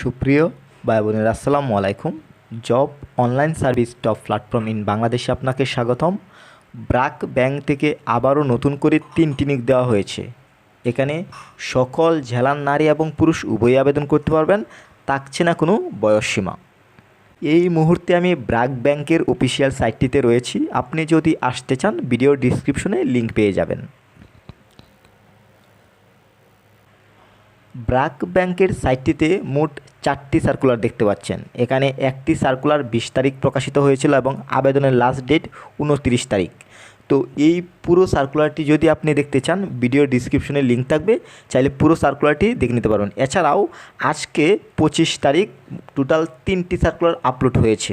সুপ্রিয় ভাই বোনের, আসসালামু আলাইকুম। Job online service top platform in বাংলাদেশে আপনাকে স্বাগতম। ব্রাক ব্যাংক থেকে আবারও নতুন করে তিনটি নিক দেওয়া হয়েছে। এখানে সকল জেলার নারী এবং পুরুষ উভয়ই আবেদন করতে পারবেন, থাকছে না কোনো বয়সসীমা এই মুহূর্তে আমি ব্রাক ব্যাংকের অফিসিয়াল সাইটটিতে রয়েছি। আপনি যদি আসতে চান ভিডিও ডিসক্রিপশনে লিংক পেয়ে যাবেন। ব্রাক ব্যাংকের সাইটটিতে মোট চারটি সার্কুলার দেখতে পাচ্ছেন। এখানে একটি সার্কুলার বিশ তারিখ প্রকাশিত হয়েছিল এবং আবেদনের লাস্ট ডেট উনত্রিশ তারিখ। তো এই পুরো সার্কুলারটি যদি আপনি দেখতে চান ভিডিও ডিসক্রিপশনে লিঙ্ক থাকবে। চাইলে পুরো সার্কুলারটি দেখে নিতে পারবেন। এছাড়াও আজকে পঁচিশ তারিখ টোটাল তিনটি সার্কুলার আপলোড হয়েছে।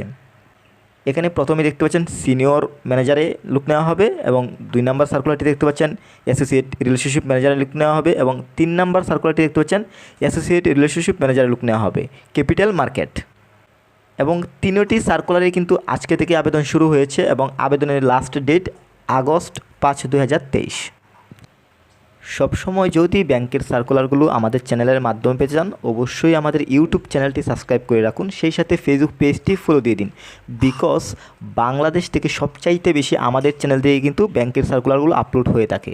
এখানে প্রথমে দেখতে পাচ্ছেন সিনিয়র ম্যানেজারে লুক নেওয়া হবে এবং দুই নাম্বার সার্কুলারটি দেখতে পাচ্ছেন অ্যাসোসিয়েট রিলেশনশিপ ম্যানেজারে লুক নেওয়া হবে এবং তিন নাম্বার সার্কুলারটি দেখতে পাচ্ছেন অ্যাসোসিয়েট রিলেশনশিপ ম্যানেজারে লুক নেওয়া হবে। ক্যাপিটাল মার্কেট এবং তিনটি সার্কুলারে কিন্তু আজকে থেকে আবেদন শুরু হয়েছে এবং আবেদনের লাস্ট ডেট আগস্ট পাঁচ দু সবসময় যদি ব্যাংকের সার্কুলারগুলো আমাদের চ্যানেলের মাধ্যমে পেতে চান, অবশ্যই আমাদের ইউটিউব চ্যানেলটি সাবস্ক্রাইব করে রাখুন। সেই সাথে ফেসবুক পেজটি ফলো দিয়ে দিন। বিকজ বাংলাদেশ থেকে সবচাইতে বেশি আমাদের চ্যানেল দিয়ে কিন্তু ব্যাংকের সার্কুলারগুলো আপলোড হয়ে থাকে।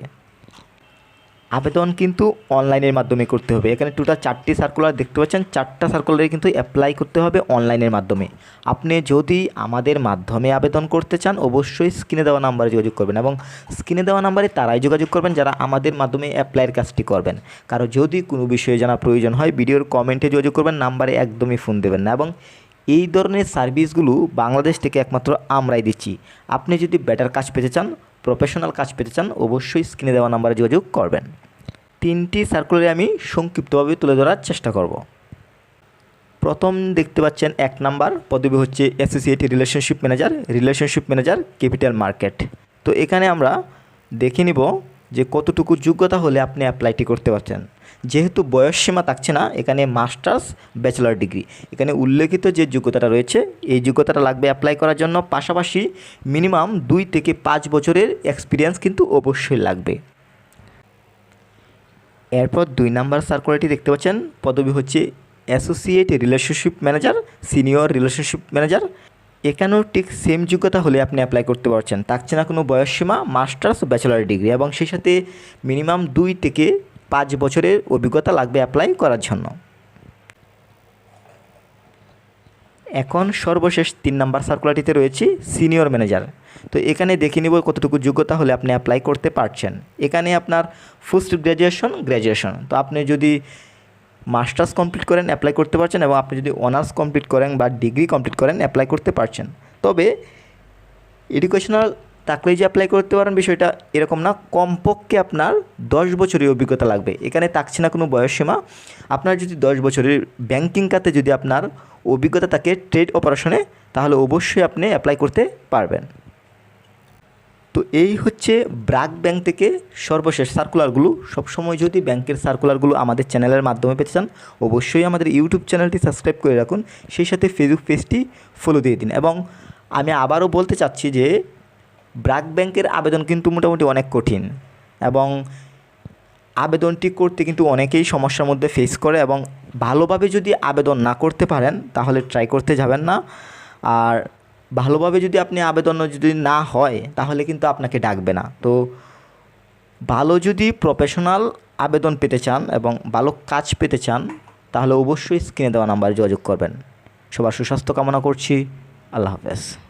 আবেদন কিন্তু অনলাইনের মাধ্যমে করতে হবে। এখানে টোটাল চারটি সার্কুলার দেখতে পাচ্ছেন। চারটা সার্কুলারে কিন্তু অ্যাপ্লাই করতে হবে অনলাইনের মাধ্যমে। আপনি যদি আমাদের মাধ্যমে আবেদন করতে চান, অবশ্যই স্ক্রিনে দেওয়া নাম্বারে যোগাযোগ করবেন এবং স্ক্রিনে দেওয়া নাম্বারে তারাই যোগাযোগ করবেন যারা আমাদের মাধ্যমে অ্যাপ্লাইয়ের কাজটি করবেন। কারও যদি কোনো বিষয়ে জানা প্রয়োজন হয়, ভিডিওর কমেন্টে যোগাযোগ করবেন নাম্বারে একদমই ফোন দেবেন না এবং এই ধরনের সার্ভিসগুলো বাংলাদেশ থেকে একমাত্র আমরাই দিচ্ছি। আপনি যদি বেটার কাজ পেতে চান প্রফেশনাল কাজ পেতে চান, অবশ্যই স্ক্রিনে দেওয়া নাম্বারে যোগাযোগ করবেন। তিনটি সার্কুলারে আমি সংক্ষিপ্তভাবে তুলে ধরার চেষ্টা করব। প্রথম দেখতে পাচ্ছেন এক নাম্বার পদবি হচ্ছে associate relationship manager relationship manager capital market তো এখানে আমরা দেখে নিব যে কতটুকু যোগ্যতা হলে আপনি অ্যাপ্লাইটি করতে পারছেন যেহেতু বয়স সীমা থাকছে না, এখানে মাস্টার্স ব্যাচেলার ডিগ্রি এখানে উল্লেখিত যে যোগ্যতাটা রয়েছে, এই যোগ্যতাটা লাগবে অ্যাপ্লাই করার জন্য। পাশাপাশি মিনিমাম দুই থেকে পাঁচ বছরের এক্সপিরিয়েন্স কিন্তু অবশ্যই লাগবে। এরপর দুই নাম্বার সার্কুলারটি দেখতে পাচ্ছেন। পদবি হচ্ছে associate relationship manager, senior relationship manager. এখানেও ঠিক সেম যোগ্যতা হলে আপনি অ্যাপ্লাই করতে পারছেন। থাকছে না কোনো বয়সসীমা মাস্টার্স ব্যাচেলার ডিগ্রি এবং সেই সাথে মিনিমাম দুই থেকে পাঁচ বছরের অভিজ্ঞতা লাগবে অ্যাপ্লাই করার জন্য। এখন সর্বশেষ তিন নাম্বার সার্কুলারটিতে রয়েছে সিনিয়র ম্যানেজার তো এখানে দেখে নিব কতটুকু যোগ্যতা হলে আপনি অ্যাপ্লাই করতে পারছেন। এখানে আপনার পোস্ট গ্র্যাজুয়েশন গ্র্যাজুয়েশন তো আপনি যদি মাস্টার্স কমপ্লিট করেন অ্যাপ্লাই করতে পারছেন এবং আপনি যদি অনার্স কমপ্লিট করেন বা ডিগ্রি কমপ্লিট করেন অ্যাপ্লাই করতে পারছেন। তবে এডুকেশনাল থাকলেই যে অ্যাপ্লাই করতে পারেন, বিষয়টা এরকম না। কমপক্ষে আপনার দশ বছরের অভিজ্ঞতা লাগবে। এখানে থাকছে না কোনো বয়সসীমা। আপনার যদি দশ বছরের ব্যাংকিং খাতে যদি আপনার অভিজ্ঞতা থাকে ট্রেড অপারেশনে তাহলে অবশ্যই আপনি অ্যাপ্লাই করতে পারবেন। তো এই হচ্ছে ব্রাক ব্যাংক থেকে সর্বশেষ সার্কুলারগুলো সবসময় যদি ব্যাংকের সার্কুলারগুলো আমাদের চ্যানেলের মাধ্যমে পেতে চান, অবশ্যই আমাদের ইউটিউব চ্যানেলটি সাবস্ক্রাইব করে রাখুন। সেই সাথে ফেসবুক পেজটি ফলো দিয়ে দিন। এবং আমি আবারও বলতে চাচ্ছি যে ব্রাক ব্যাংকের আবেদন কিন্তু মোটামুটি অনেক কঠিন এবং আবেদনটি করতে কিন্তু অনেকেই সমস্যার মধ্যে ফেস করে এবং ভালোভাবে যদি আবেদন না করতে পারেন, তাহলে ট্রাই করতে যাবেন না। আর ভালোভাবে যদি আপনি আবেদন যদি না হয়, তাহলে কিন্তু আপনাকে ডাকবে না। তো ভালো যদি প্রফেশনাল আবেদন পেতে চান এবং ভালো কাজ পেতে চান, তাহলে অবশ্যই স্ক্রিনে দেওয়া নাম্বারে যোগাযোগ করবেন। সবার সুস্বাস্থ্য কামনা করছি। আল্লাহ হাফেজ।